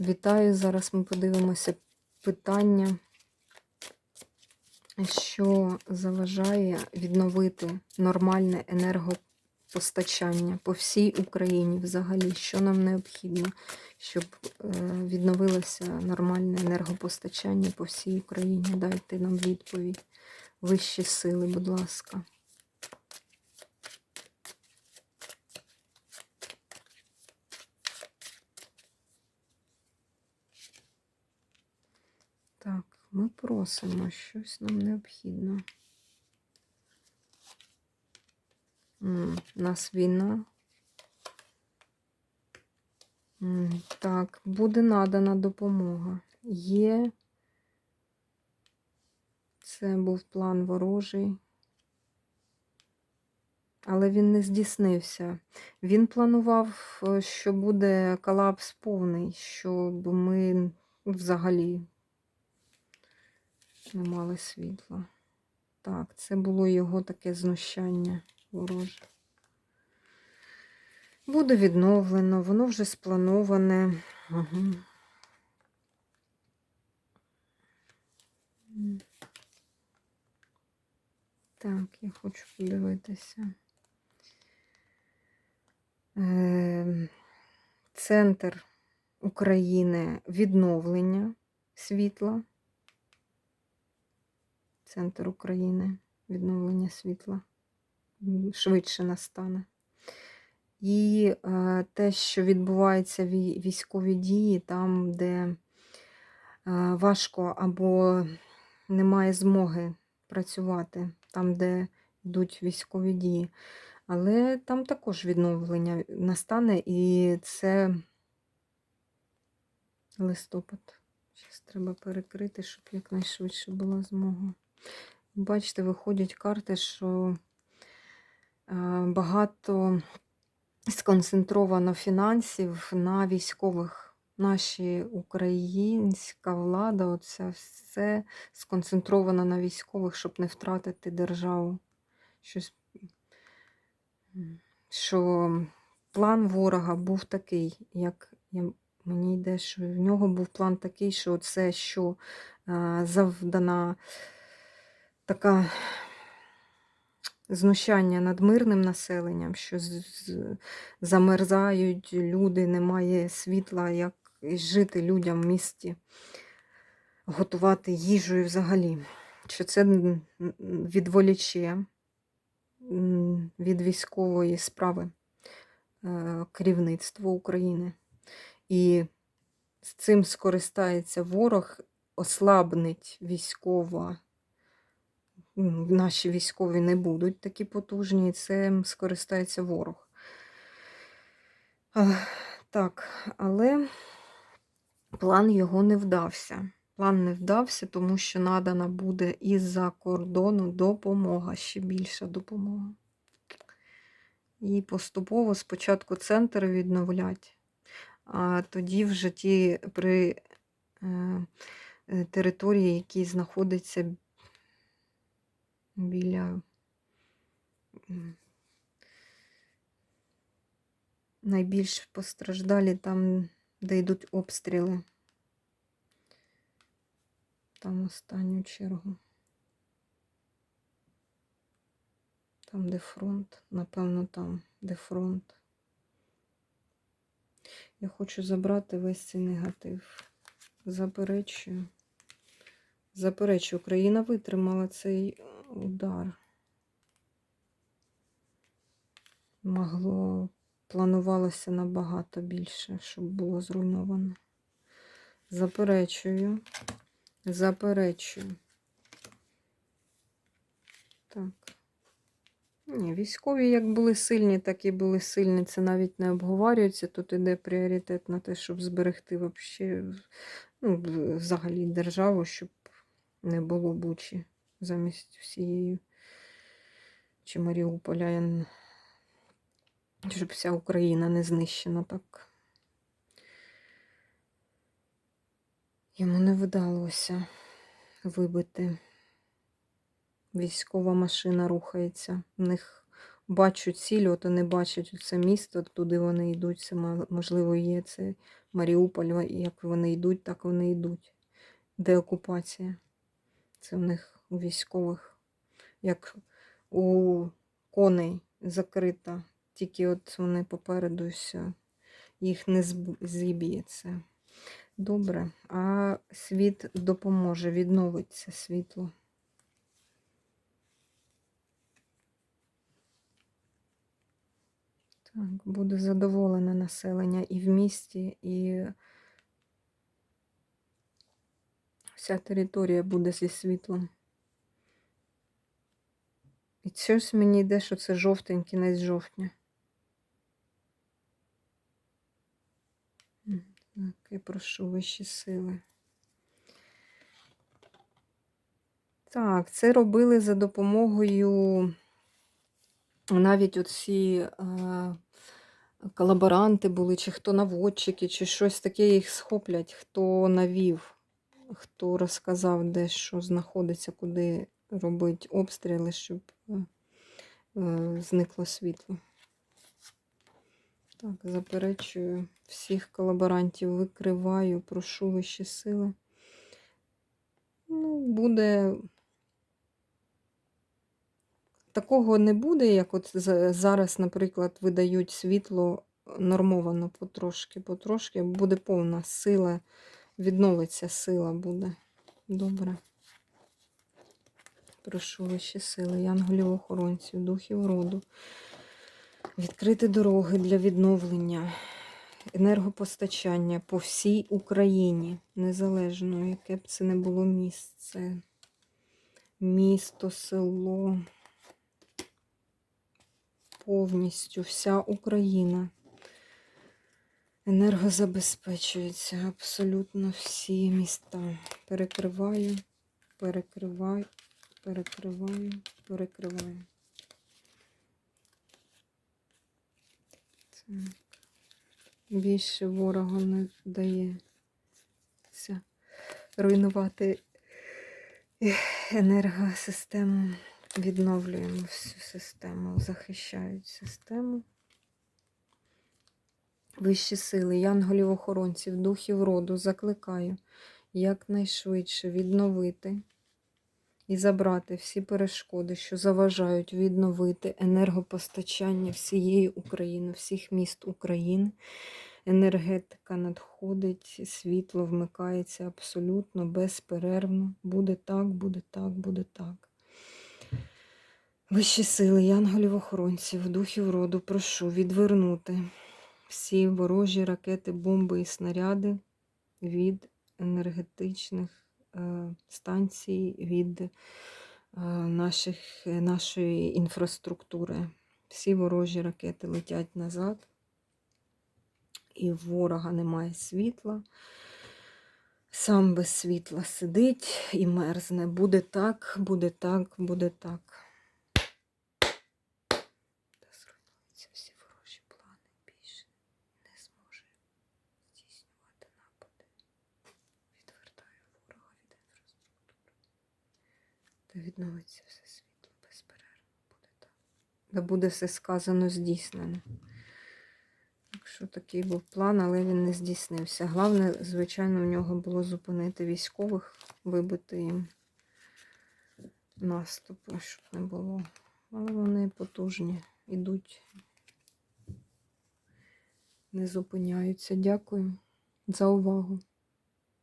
Вітаю! Зараз ми подивимося питання, що заважає відновити нормальне енергопостачання по всій Україні взагалі, що нам необхідно, щоб е, відновилося нормальне енергопостачання по всій Україні. Дайте нам відповідь. Вищі сили, будь ласка. Так, ми просимо, щось нам необхідно. У нас війна. Так, буде надана допомога. Є. Це був план ворожий. Але він не здійснився. Він планував, е, що буде колапс повний, щоб ми взагалі не мали світла. Так, це було його таке знущання вороже. Буде відновлено, воно вже сплановане. Угу. Так, я хочу подивитися. Е, Центр України відновлення світла. Центр України відновлення світла швидше настане. І е, те, що відбувається військові дії, там, де е, важко або немає змоги працювати, там, де йдуть військові дії. Але там також відновлення настане, і це листопад. Зараз треба перекрити, щоб якнайшвидше була змога. Бачите, виходять карти, що е, багато сконцентровано фінансів на військових. Наші українська влада, оце все сконцентровано на військових, щоб не втратити державу. Щось, що план ворога був такий, як мені йде, що в нього був план такий, що це, що е, завдана така знущання над мирним населенням, що замерзають люди, немає світла, як жити людям в місті, готувати їжу і взагалі. Що це відволіче від військової справи е, керівництво України. І з цим скористається ворог, ослабнить військова наші військові не будуть такі потужні, і цим скористається ворог. Так, але план його не вдався. План не вдався, тому що надана буде із-за кордону допомога, ще більша допомога. І поступово спочатку центр відновлять, а тоді вже ті при е, е, території, які знаходяться біля найбільш постраждалі там, де йдуть обстріли. Там останню чергу. Там, де фронт, напевно, там, де фронт. Я хочу забрати весь цей негатив. Заперечую. Заперечую, Україна витримала цей удар. Могло, планувалося набагато більше, щоб було зруйновано. Заперечую. Заперечую. Так. Ні, військові як були сильні, так і були сильні. Це навіть не обговорюється. Тут іде пріоритет на те, щоб зберегти вообще, ну, взагалі державу, щоб не було Бучі замість всієї чи Маріуполя, щоб вся Україна не знищена так. Йому не вдалося вибити. Військова машина рухається. В них бачать ціль, ото не бачать це місто, туди вони йдуть. Це можливо є це Маріуполь, як вони йдуть, так вони йдуть. Де окупація? Це в них у військових, як у коней закрита. Тільки от вони попереду все. Їх не зб- зіб'є це. Добре. А світ допоможе, відновиться світло. Так, буде задоволене населення і в місті, і вся територія буде зі світлом. І щось мені йде, що це жовтень, кінець жовтня. Так, я прошу вищі сили. Так, це робили за допомогою навіть оці е, колаборанти були, чи хто наводчики, чи щось таке їх схоплять, хто навів, хто розказав, де що знаходиться, куди робить обстріли, щоб е, е, зникло світло. Так, заперечую всіх колаборантів, викриваю, прошу вищі сили. Ну, буде. Такого не буде, як от зараз, наприклад, видають світло нормовано потрошки, потрошки. Буде повна сила, відновиться сила буде. Добре. Прошу вищі сили, янголів охоронців, духів роду. Відкрити дороги для відновлення, енергопостачання по всій Україні, незалежно, яке б це не було місце, місто, село, повністю вся Україна. Енергозабезпечується абсолютно всі міста. Перекриваю, перекриваю, перекриваю, перекриваю. Так. Більше ворога не вдається руйнувати енергосистему. Відновлюємо всю систему, захищають систему. Вищі сили, янголів-охоронців, духів роду закликаю якнайшвидше відновити і забрати всі перешкоди, що заважають відновити енергопостачання всієї України, всіх міст України. Енергетика надходить, світло вмикається абсолютно безперервно. Буде так, буде так, буде так. Вищі сили, янголів-охоронців, духів роду, прошу відвернути всі ворожі ракети, бомби і снаряди від енергетичних станцій, від е, наших, нашої інфраструктури. Всі ворожі ракети летять назад, і в ворога немає світла. Сам без світла сидить і мерзне. Буде так, буде так, буде так. Та зруйнуються всі ворожі плани більше не зможе здійснювати напади. Відвертаю ворога від інфраструктури. Та відновиться все світло безперервно. Буде так. Та буде все сказано здійснено. Якщо такий був план, але він не здійснився. Головне, звичайно, в нього було зупинити військових, вибити їм наступи, щоб не було. Але вони потужні, ідуть, не зупиняються. Дякую за увагу.